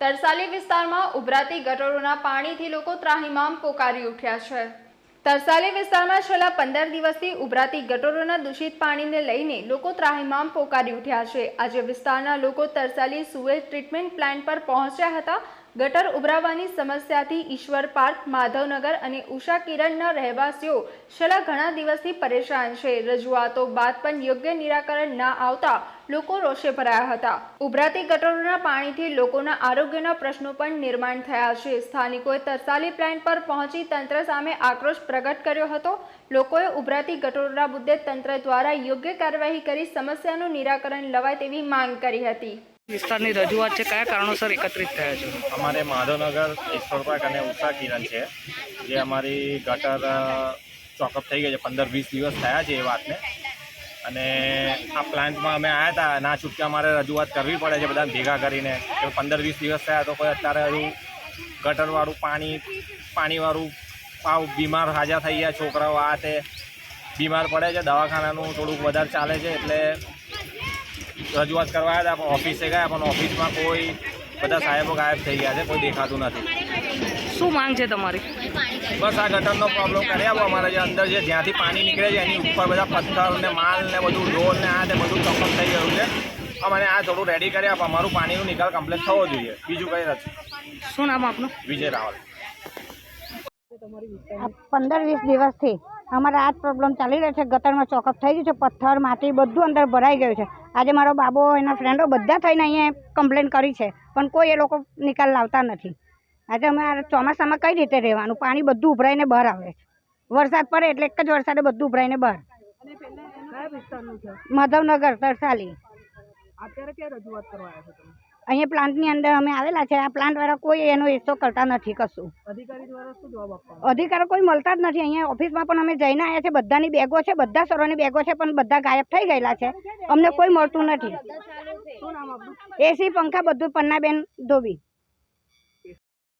તરસાલી વિસ્તારમાં ઉભરાતી ગટરોના પાણીથી લોકો ત્રાહિમામ પોકારી ઉઠ્યા છે. તરસાલી વિસ્તારમાં છેલ્લા પંદર દિવસથી ઉભરાતી ગટરોના દૂષિત પાણીને લઈને લોકો ત્રાહિમામ પોકારી ઉઠ્યા છે. આજે વિસ્તારના લોકો તરસાલી સુએજ ટ્રીટમેન્ટ પ્લાન્ટ પર પહોંચ્યા હતા ગટર ઉભરાવાની સમસ્યાથી ઈશ્વર પાર્ક, માધવનગર અને ઉષા કિરણના રહેવાસીઓ છેલ્લા ઘણા દિવસથી પરેશાન છે. રજૂઆતો બાદ પણ યોગ્ય નિરાકરણ ના આવતા લોકો રોષે ભરાયા હતા. ઉભરાતી ગટરોના પાણીથી લોકોના આરોગ્યના પ્રશ્નો પણ નિર્માણ થયા છે. સ્થાનિકોએ તરસાલી પ્લાન્ટ પર પહોંચી તંત્ર સામે આક્રોશ પ્રગટ કર્યો હતો. લોકોએ ઉભરાતી ગટરોના મુદ્દે તંત્ર દ્વારા યોગ્ય કાર્યવાહી કરી સમસ્યાનું નિરાકરણ લવાય તેવી માંગ કરી હતી. વિસ્તારની રજૂઆત છે, કયા કારણોસર એકત્રિત થયા છે? અમારે માધવનગર ઈશ્વર પાર્ક અને ઉષા કિરણ છે, જે અમારી ગટર ચોકઅપ થઈ ગઈ છે, પંદર વીસ દિવસ થયા છે એ વાતને. અને આ પ્લાન્ટમાં અમે આવ્યા હતા ના છૂટકે અમારે રજૂઆત કરવી પડે છે બધાને ભેગા કરીને. કે પંદર વીસ દિવસ થયા તો કોઈ અત્યારે હજુ ગટરવાળું પાણી, પાણીવાળું આવ બીમાર સાજા થઈ ગયા, છોકરાઓ આ તે બીમાર પડે છે, દવાખાનાનું થોડુંક વધારે ચાલે છે, એટલે રજૂઆત કરવા આવ્યા હતા પણ ઓફિસે ગયા પણ ઓફિસમાં કોઈ બધા સાહેબો ગાયબ થઈ ગયા છે કોઈ દેખાતું નથી. શું માંગ છે તમારી? બસ આ ગટરનો પ્રોબ્લેમ કરી આપો અમારે જે અંદર જે જ્યાંથી પાણી નીકળે છે એની ઉપર બધા પથ્થર ને માલ ને બધું ઢોલ ને આ ને બધું કમ્પ્લેટ થઈ ગયું છે. અમને આ થોડું રેડી કરી આપો અમારું પાણીનો નિકાલ કમ્પ્લેટ થવો જોઈએ. બીજું કંઈ નથી. શું નામ આપનું? વિજય રાવલ. પંદર વીસ દિવસથી અમારે આ જ પ્રોબ્લેમ ચાલી રહ્યો છે. ગટરમાં ચોકઅપ થઈ ગયું છે પથ્થર માટી બધું અંદર ભરાઈ ગયું છે. આજે મારો બાબો એના ફ્રેન્ડો બધા થઈને અહીંયા કમ્પ્લેન કરી છે પણ કોઈ એ લોકો નિકાલ લાવતા નથી. આજે અમે આ ચોમાસામાં કઈ રીતે રહેવાનું? પાણી બધું ઉભરાઈને બહાર આવે છે. વરસાદ પડે એટલે એક જ વરસાદે બધું ઉભરાઈને બહાર. માધવનગર તરસાલી. અત્યારે ક્યાં રજૂઆત કરવા આવ્યા છો તમે? અહીંયા પ્લાન્ટની અંદર અમે આવેલા છે. આ પ્લાન્ટવાળા કોઈ એનો હિસ્સો કરતા નથી કશું. અધિકારી કોઈ મળતા જ નથી. અહીંયા ઓફિસમાં પણ અમે જઈને આવ્યા છે. બધાની બેગો છે. બધા સરોની બેગો છે પણ બધા ગાયબ થઈ ગયેલા છે. અમને કોઈ મળતું નથી. એસી પંખા બધું પન્નાબેન ધોબી.